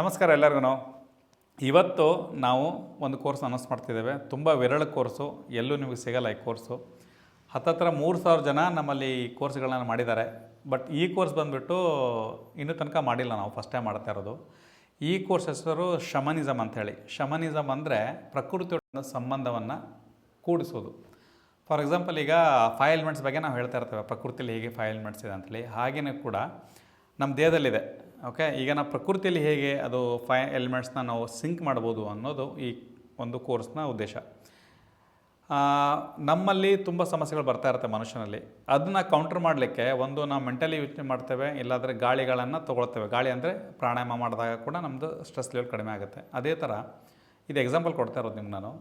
ನಮಸ್ಕಾರ ಎಲ್ಲರಿಗೂ. ಇವತ್ತು ನಾವು ಒಂದು ಕೋರ್ಸ್ ಅನೌನ್ಸ್ ಮಾಡ್ತಿದ್ದೇವೆ. ತುಂಬ ವಿರಳ ಕೋರ್ಸು. ಎಲ್ಲೂ ನಿಮಗೆ ಸಿಗಲ್ಲ ಈ ಕೋರ್ಸು. ಹತ್ತತ್ರ ಮೂರು ಸಾವಿರ ಜನ ನಮ್ಮಲ್ಲಿ ಈ ಕೋರ್ಸ್ಗಳನ್ನ ಮಾಡಿದ್ದಾರೆ. ಬಟ್ ಈ ಕೋರ್ಸ್ ಬಂದುಬಿಟ್ಟು ಇನ್ನೂ ತನಕ ಮಾಡಿಲ್ಲ ನಾವು ಫಸ್ಟ್ ಟೈಮ್ ಮಾಡ್ತಾ ಇರೋದು. ಈ ಕೋರ್ಸ್ ಹೆಸರು ಶಮನಿಸಮ್ ಅಂಥೇಳಿ. ಶಮನಿಸಮ್ ಅಂದರೆ ಪ್ರಕೃತಿಯೊಡನ ಸಂಬಂಧವನ್ನು ಕೂಡಿಸೋದು. ಫಾರ್ ಎಕ್ಸಾಂಪಲ್ ಈಗ ಫೈಲ್ಮೆಂಟ್ಸ್ ಬಗ್ಗೆ ನಾವು ಹೇಳ್ತಾ ಇರ್ತೇವೆ. ಪ್ರಕೃತಿಯಲ್ಲಿ ಹೇಗೆ ಎಲಿಮೆಂಟ್ಸ್ ಇದೆ ಅಂತೇಳಿ ಹಾಗೆಯೇ ಕೂಡ ನಮ್ಮ ದೇಹದಲ್ಲಿದೆ. ಓಕೆ ಈಗ ನಾವು ಪ್ರಕೃತಿಯಲ್ಲಿ ಹೇಗೆ ಅದು ಫೈ ಎಲಿಮೆಂಟ್ಸ್ನ ನಾವು ಸಿಂಕ್ ಮಾಡ್ಬೋದು ಅನ್ನೋದು ಈ ಒಂದು ಕೋರ್ಸ್ನ ಉದ್ದೇಶ. ನಮ್ಮಲ್ಲಿ ತುಂಬ ಸಮಸ್ಯೆಗಳು ಬರ್ತಾ ಇರುತ್ತೆ ಮನುಷ್ಯನಲ್ಲಿ. ಅದನ್ನ ಕೌಂಟರ್ ಮಾಡಲಿಕ್ಕೆ ಒಂದು ನಾವು ಮೆಂಟಲಿ ಯೋಚನೆ ಮಾಡ್ತೇವೆ, ಇಲ್ಲಾಂದರೆ ಗಾಳಿಗಳನ್ನು ತೊಗೊಳ್ತೇವೆ. ಗಾಳಿ ಅಂದರೆ ಪ್ರಾಣಾಯಾಮ ಮಾಡಿದಾಗ ಕೂಡ ನಮ್ಮದು ಸ್ಟ್ರೆಸ್ ಲೆವೆಲ್ ಕಡಿಮೆ ಆಗುತ್ತೆ. ಅದೇ ಥರ ಇದು ಎಕ್ಸಾಂಪಲ್ ಕೊಡ್ತಾ ಇರೋದು ನಿಮ್ಗೆ ನಾನು.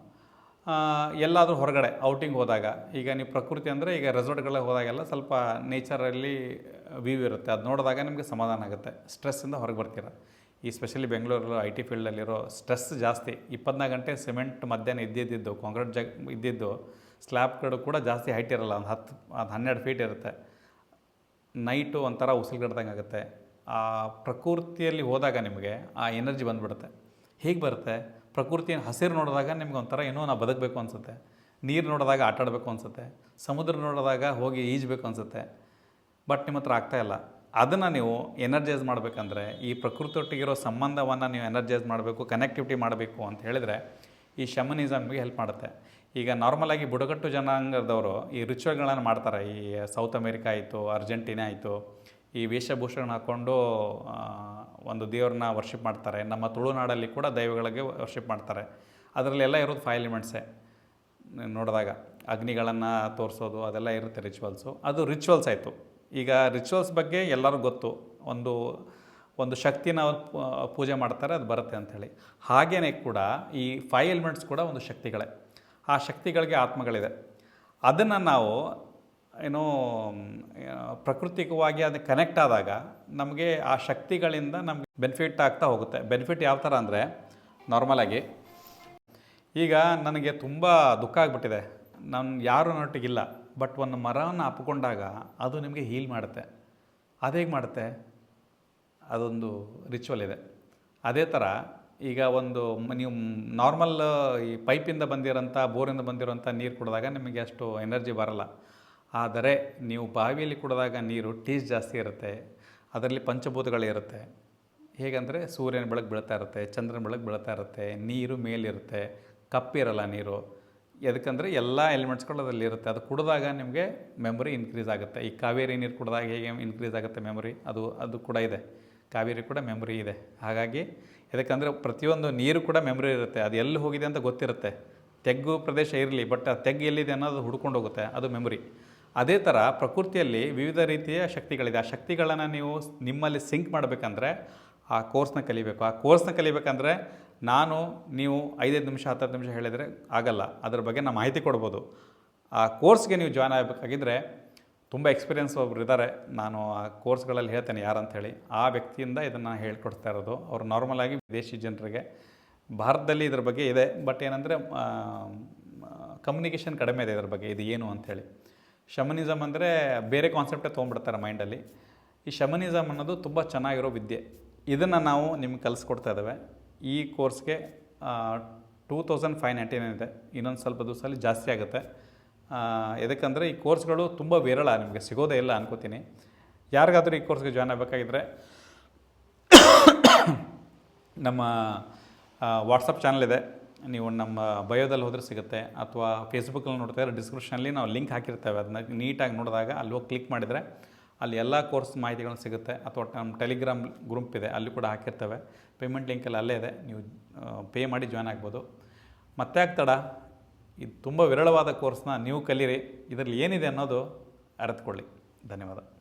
ಎಲ್ಲಾದರೂ ಹೊರಗಡೆ ಔಟಿಂಗ್ ಹೋದಾಗ, ಈಗ ನೀವು ಪ್ರಕೃತಿ ಅಂದರೆ ಈಗ ರೆಸಾರ್ಟ್ಗಳಿಗೆ ಹೋದಾಗೆಲ್ಲ ಸ್ವಲ್ಪ ನೇಚರಲ್ಲಿ ವ್ಯೂ ಇರುತ್ತೆ. ಅದು ನೋಡಿದಾಗ ನಿಮಗೆ ಸಮಾಧಾನ ಆಗುತ್ತೆ. ಸ್ಟ್ರೆಸ್ಸಿಂದ ಹೊರಗೆ ಬರ್ತೀರ. ಈ ಸ್ಪೆಷಲಿ ಬೆಂಗಳೂರಲ್ಲಿ ಐ ಟಿ ಫೀಲ್ಡಲ್ಲಿರೋ ಸ್ಟ್ರೆಸ್ ಜಾಸ್ತಿ. ಇಪ್ಪತ್ನಾಲ್ಕು ಗಂಟೆ ಸಿಮೆಂಟ್ ಮಧ್ಯಾಹ್ನ ಇದ್ದಿದ್ದು ಕಾಂಕ್ರೀಟ್ ಜಗ್ ಇದ್ದಿದ್ದು ಸ್ಲ್ಯಾಬ್ಗಳು ಕೂಡ ಜಾಸ್ತಿ ಹೈಟ್ ಇರಲ್ಲ. ಒಂದು ಹತ್ತು ಅದು ಹನ್ನೆರಡು ಫೀಟ್ ಇರುತ್ತೆ. ನೈಟು ಒಂಥರ ಉಸಿರುಗಡ್ದಂಗೆ ಆಗುತ್ತೆ. ಆ ಪ್ರಕೃತಿಯಲ್ಲಿ ಹೋದಾಗ ನಿಮಗೆ ಆ ಎನರ್ಜಿ ಬಂದುಬಿಡುತ್ತೆ. ಹೇಗೆ ಬರುತ್ತೆ? ಪ್ರಕೃತಿಯ ಹಸಿರು ನೋಡಿದಾಗ ನಿಮ್ಗೆ ಒಂಥರ ಏನೋ ನಾವು ಬದುಕಬೇಕು ಅನಿಸುತ್ತೆ. ನೀರು ನೋಡಿದಾಗ ಆಟಾಡಬೇಕು ಅನಿಸುತ್ತೆ. ಸಮುದ್ರ ನೋಡಿದಾಗ ಹೋಗಿ ಈಜಬೇಕು ಅನಿಸುತ್ತೆ. ಬಟ್ ನಿಮ್ಮ ಹತ್ರ ಆಗ್ತಾಯಿಲ್ಲ ಅದನ್ನು ನೀವು ಎನರ್ಜೈಸ್ ಮಾಡಬೇಕಂದ್ರೆ ಈ ಪ್ರಕೃತಿಯೊಟ್ಟಿಗಿರೋ ಸಂಬಂಧವನ್ನು ನೀವು ಎನರ್ಜೈಸ್ ಮಾಡಬೇಕು ಕನೆಕ್ಟಿವಿಟಿ ಮಾಡಬೇಕು ಅಂತ ಹೇಳಿದರೆ ಈ ಶಮನಿಸಮ್ಗೆ ಹೆಲ್ಪ್ ಮಾಡುತ್ತೆ. ಈಗ ನಾರ್ಮಲಾಗಿ ಬುಡಕಟ್ಟು ಜನಾಂಗದವರು ಈ ರಿಚುವಲ್ಗಳನ್ನು ಮಾಡ್ತಾರೆ. ಈ ಸೌತ್ ಅಮೇರಿಕಾ ಆಯಿತು ಅರ್ಜೆಂಟೀನಾ ಆಯಿತು, ಈ ವೇಷಭೂಷಣ ಹಾಕ್ಕೊಂಡು ಒಂದು ದೇವ್ರನ್ನ ವರ್ಷಿಪ್ ಮಾಡ್ತಾರೆ. ನಮ್ಮ ತುಳುನಾಡಲ್ಲಿ ಕೂಡ ದೈವಗಳಿಗೆ ವರ್ಷಿಪ್ ಮಾಡ್ತಾರೆ. ಅದರಲ್ಲೆಲ್ಲ ಇರೋದು ಫೈವ್ ಎಲಿಮೆಂಟ್ಸೇ ನೋಡಿದಾಗ ಅಗ್ನಿಗಳನ್ನು ತೋರಿಸೋದು, ಅದೆಲ್ಲ ಇರುತ್ತೆ ರಿಚುವಲ್ಸು ಅದು ರಿಚುವಲ್ಸ್ ಆಯಿತು. ಈಗ ರಿಚುವಲ್ಸ್ ಬಗ್ಗೆ ಎಲ್ಲರೂ ಗೊತ್ತು. ಒಂದು ಒಂದು ಶಕ್ತಿನ ಪೂಜೆ ಮಾಡ್ತಾರೆ, ಅದು ಬರುತ್ತೆ ಅಂಥೇಳಿ. ಹಾಗೆಯೇ ಕೂಡ ಈ ಫೈವ್ ಎಲಿಮೆಂಟ್ಸ್ ಕೂಡ ಒಂದು ಶಕ್ತಿಗಳೇ. ಆ ಶಕ್ತಿಗಳಿಗೆ ಆತ್ಮಗಳಿದೆ. ಅದನ್ನು ನಾವು ಏನೋ ಪ್ರಕೃತಿಕವಾಗಿ ಅದು ಕನೆಕ್ಟ್ ಆದಾಗ ನಮಗೆ ಆ ಶಕ್ತಿಗಳಿಂದ ನಮಗೆ ಬೆನಿಫಿಟ್ ಆಗ್ತಾ ಹೋಗುತ್ತೆ. ಬೆನಿಫಿಟ್ ಯಾವ ಥರ ಅಂದರೆ ನಾರ್ಮಲಾಗಿ ಈಗ ನನಗೆ ತುಂಬ ದುಃಖ ಆಗಿಬಿಟ್ಟಿದೆ. ನಾನು ಯಾರು ನೊಟ್ಟಿಗಿಲ್ಲ ಬಟ್ ಒಂದು ಮರವನ್ನು ಅಪ್ಕೊಂಡಾಗ ಅದು ನಿಮಗೆ ಹೀಲ್ ಮಾಡುತ್ತೆ. ಅದು ಮಾಡುತ್ತೆ? ಅದೊಂದು ರಿಚುವಲ್ ಇದೆ. ಅದೇ ಥರ ಈಗ ಒಂದು ನೀವು ನಾರ್ಮಲ್ ಈ ಪೈಪಿಂದ ಬಂದಿರೋಂಥ ಬೋರಿಂದ ಬಂದಿರೋಂಥ ನೀರು ಕುಡಿದಾಗ ನಿಮಗೆ ಅಷ್ಟು ಎನರ್ಜಿ ಬರಲ್ಲ. ಆದರೆ ನೀವು ಬಾವಿಯಲ್ಲಿ ಕುಡಿದಾಗ ನೀರು ಟೀಸ್ ಜಾಸ್ತಿ ಇರುತ್ತೆ, ಅದರಲ್ಲಿ ಪಂಚಭೂತಗಳಿರುತ್ತೆ ಹೇಗೆಂದರೆ ಸೂರ್ಯನ ಬೆಳಕು ಬೀಳ್ತಾ ಇರುತ್ತೆ, ಚಂದ್ರನ ಬೆಳಕು ಬೀಳ್ತಾ ಇರುತ್ತೆ, ನೀರು ಮೇಲಿರುತ್ತೆ, ಕಪ್ಪಿರಲ್ಲ ನೀರು. ಎದಕ್ಕಂದರೆ ಎಲ್ಲ ಎಲಿಮೆಂಟ್ಸ್ಗಳು ಅದರಲ್ಲಿ ಇರುತ್ತೆ. ಅದು ಕುಡಿದಾಗ ನಿಮಗೆ ಮೆಮೊರಿ ಇನ್ಕ್ರೀಸ್ ಆಗುತ್ತೆ. ಈ ಕಾವೇರಿ ನೀರು ಕುಡಿದಾಗ ಹೇಗೆ ಇನ್ಕ್ರೀಸ್ ಆಗುತ್ತೆ ಮೆಮೊರಿ? ಅದು ಅದು ಕೂಡ ಇದೆ. ಕಾವೇರಿ ಕೂಡ ಮೆಮೊರಿ ಇದೆ. ಹಾಗಾಗಿ ಯಾಕಂದರೆ ಪ್ರತಿಯೊಂದು ನೀರು ಕೂಡ ಮೆಮೊರಿ ಇರುತ್ತೆ. ಅದು ಎಲ್ಲಿ ಹೋಗಿದೆ ಅಂತ ಗೊತ್ತಿರುತ್ತೆ. ತೆಗ್ಗು ಪ್ರದೇಶ ಇರಲಿ, ಬಟ್ ಆ ತೆಗ್ಗು ಎಲ್ಲಿದೆ ಅನ್ನೋದು ಹುಡ್ಕೊಂಡು ಹೋಗುತ್ತೆ. ಅದು ಮೆಮೊರಿ. ಅದೇ ಥರ ಪ್ರಕೃತಿಯಲ್ಲಿ ವಿವಿಧ ರೀತಿಯ ಶಕ್ತಿಗಳಿದೆ. ಆ ಶಕ್ತಿಗಳನ್ನು ನೀವು ನಿಮ್ಮಲ್ಲಿ ಸಿಂಕ್ ಮಾಡಬೇಕಂದ್ರೆ ಆ ಕೋರ್ಸ್ನ ಕಲಿಬೇಕು. ಆ ಕೋರ್ಸ್ನ ಕಲಿಬೇಕಂದ್ರೆ ನಾನು ನೀವು ಐದೈದು ನಿಮಿಷ ಹತ್ತತ್ತು ನಿಮಿಷ ಹೇಳಿದರೆ ಆಗಲ್ಲ. ಅದ್ರ ಬಗ್ಗೆ ನಾನು ಮಾಹಿತಿ ಕೊಡ್ಬೋದು. ಆ ಕೋರ್ಸ್ಗೆ ನೀವು ಜಾಯ್ನ್ ಆಗಬೇಕಾಗಿದ್ದರೆ ತುಂಬ ಎಕ್ಸ್ಪೀರಿಯನ್ಸ್ ಒಬ್ರು ಇದ್ದಾರೆ ನಾನು ಆ ಕೋರ್ಸ್ಗಳಲ್ಲಿ ಹೇಳ್ತೇನೆ ಯಾರಂಥೇಳಿ ಆ ವ್ಯಕ್ತಿಯಿಂದ ಇದನ್ನು ಹೇಳ್ಕೊಡ್ತಾ ಇರೋದು. ಅವರು ನಾರ್ಮಲಾಗಿ ವಿದೇಶಿ ಜನರಿಗೆ ಭಾರತದಲ್ಲಿ ಇದ್ರ ಬಗ್ಗೆ ಇದೆ. ಬಟ್ ಏನಂದರೆ ಕಮ್ಯುನಿಕೇಷನ್ ಕಡಿಮೆ ಇದೆ ಇದ್ರ ಬಗ್ಗೆ. ಇದು ಏನು ಅಂಥೇಳಿ ಶಮನಿಸಮ್ ಅಂದರೆ ಬೇರೆ ಕಾನ್ಸೆಪ್ಟೇ ತೊಗೊಂಡ್ಬಿಡ್ತಾರೆ ಮೈಂಡಲ್ಲಿ ಈ ಶಮನಿಸಮ್ ಅನ್ನೋದು ತುಂಬ ಚೆನ್ನಾಗಿರೋ ವಿದ್ಯೆ. ಇದನ್ನು ನಾವು ನಿಮ್ಗೆ ಕಲಿಸ್ಕೊಡ್ತಾ ಇದ್ದೇವೆ. ಈ ಕೋರ್ಸ್ಗೆ two thousand five ninety nine ಇದೆ ಇನ್ನೊಂದು ಸ್ವಲ್ಪ ದಿವಸದಲ್ಲಿ ಜಾಸ್ತಿ ಆಗುತ್ತೆ. ಯಾಕಂದರೆ ಈ ಕೋರ್ಸ್ಗಳು ತುಂಬ ವಿರಳ ನಿಮಗೆ ಸಿಗೋದೇ ಇಲ್ಲ ಅನ್ಕೋತೀನಿ. ಯಾರಿಗಾದರೂ ಈ ಕೋರ್ಸ್ಗೆ ಜಾಯ್ನ್ ಆಗಬೇಕಾಗಿದ್ರೆ ನಮ್ಮ ವಾಟ್ಸಪ್ ಚಾನಲ್ ಇದೆ. ನೀವು ನಮ್ಮ ಬಯೋದಲ್ಲಿ ಹೋದರೆ ಸಿಗುತ್ತೆ. ಅಥವಾ ಫೇಸ್ಬುಕ್ಕಲ್ಲಿ ನೋಡ್ತಾ ಇದ್ರೆ ಡಿಸ್ಕ್ರಿಪ್ಷನಲ್ಲಿ ನಾವು ಲಿಂಕ್ ಹಾಕಿರ್ತೇವೆ. ಅದನ್ನ ನೀಟಾಗಿ ನೋಡಿದಾಗ ಅಲ್ಲಿ ಹೋಗಿ ಕ್ಲಿಕ್ ಮಾಡಿದರೆ ಅಲ್ಲಿ ಎಲ್ಲ ಕೋರ್ಸ್ ಮಾಹಿತಿಗಳು ಸಿಗುತ್ತೆ. ಅಥವಾ ನಮ್ಮ ಟೆಲಿಗ್ರಾಮ್ ಗ್ರೂಪ್ ಇದೆ, ಅಲ್ಲಿ ಕೂಡ ಹಾಕಿರ್ತೇವೆ. ಪೇಮೆಂಟ್ ಲಿಂಕಲ್ಲಿ ಅಲ್ಲೇ ಇದೆ. ನೀವು ಪೇ ಮಾಡಿ ಜಾಯ್ನ್ ಆಗ್ಬೋದು. ಮತ್ತೆ ಆಗ್ತಡ ಇದು ತುಂಬ ವಿರಳವಾದ ಕೋರ್ಸ್ನ ನೀವು ಕಲೀರಿ. ಇದರಲ್ಲಿ ಏನಿದೆ ಅನ್ನೋದು ಅರಿತುಕೊಳ್ಳಿ. ಧನ್ಯವಾದ.